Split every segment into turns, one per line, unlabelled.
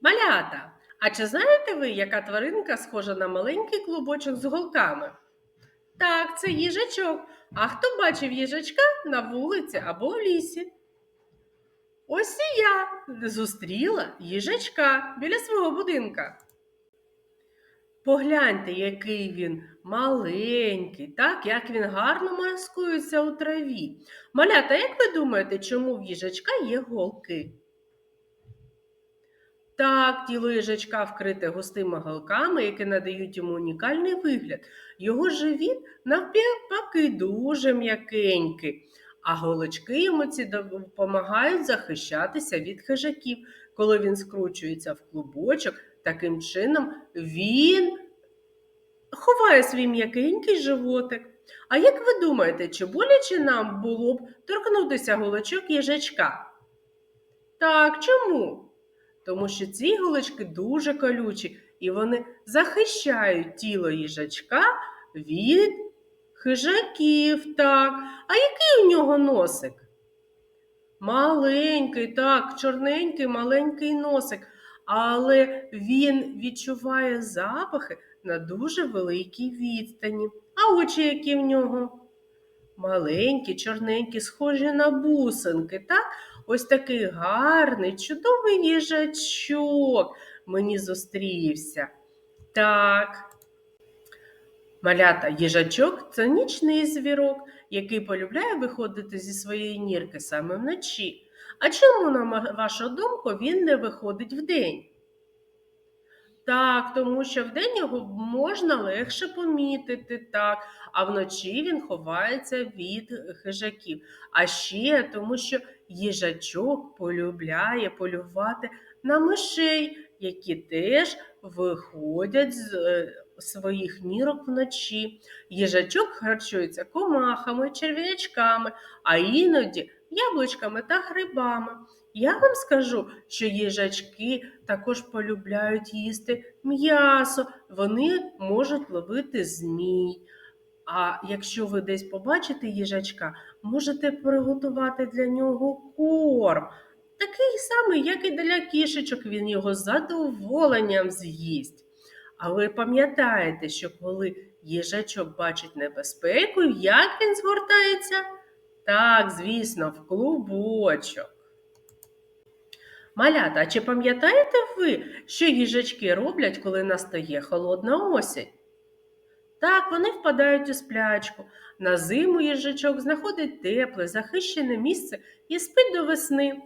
Малята, а чи знаєте ви, яка тваринка схожа на маленький клубочок з голками? Так, це їжачок. А хто бачив їжачка на вулиці або в лісі? Ось і я зустріла їжачка біля свого будинка. Погляньте, який він маленький, так, як він гарно маскується у траві. Малята, як ви думаєте, чому в їжачка є голки? Так, тіло їжачка вкрите густими голками, які надають йому унікальний вигляд. Його живіт навпаки дуже м'якенький, а голочки йому ці допомагають захищатися від хижаків. Коли він скручується в клубочок, таким чином він ховає свій м'якенький животик. А як ви думаєте, чи боляче нам було б торкнутися голочок їжачка? Так, чому? Тому що ці голочки дуже колючі, і вони захищають тіло їжачка від хижаків. Так. А який у нього носик? Маленький, так, чорненький, маленький носик. Але він відчуває запахи на дуже великій відстані. А очі які в нього? Маленькі, чорненькі, схожі на бусинки, так? Ось такий гарний, чудовий їжачок мені зустрівся. Так. Малята, їжачок це нічний звірок, який полюбляє виходити зі своєї нірки саме вночі. А чому, на вашу думку, він не виходить вдень? Так, тому що вдень його можна легше помітити, так, а вночі він ховається від хижаків. А ще тому, що їжачок полюбляє полювати на мишей, які теж виходять з е, своїх нірок вночі. Їжачок харчується комахами, черв'ячками, а іноді яблучками та грибами. Я вам скажу, що їжачки також полюбляють їсти м'ясо, вони можуть ловити змій. А якщо ви десь побачите їжачка, можете приготувати для нього корм. Такий самий, як і для кішечок, він його задоволенням з'їсть. А ви пам'ятаєте, що коли їжачок бачить небезпеку, як він згортається? Так, звісно, в клубочок. Малята, а чи пам'ятаєте ви, що їжачки роблять, коли настає холодна осінь? Так, вони впадають у сплячку. На зиму їжачок знаходить тепле, захищене місце і спить до весни.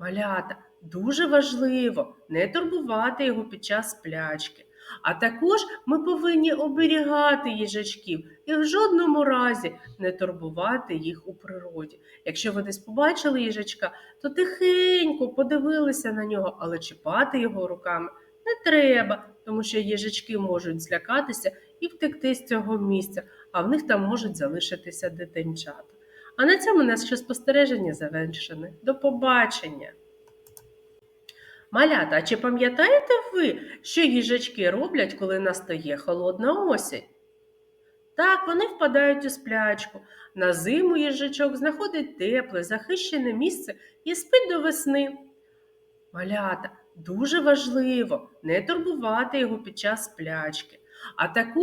Малята, дуже важливо не турбувати його під час сплячки. А також ми повинні оберігати їжачків і в жодному разі не турбувати їх у природі. Якщо ви десь побачили їжачка, то тихенько подивилися на нього, але чіпати його руками не треба, тому що їжачки можуть злякатися і втекти з цього місця, а в них там можуть залишитися дитинчата. А на цьому наше спостереження завершене. До побачення! Малята, а чи пам'ятаєте ви, що їжачки роблять, коли настає холодна осінь? Так, вони впадають у сплячку. На зиму їжачок знаходить тепле, захищене місце і спить до весни. Малята, дуже важливо не турбувати його під час сплячки. А також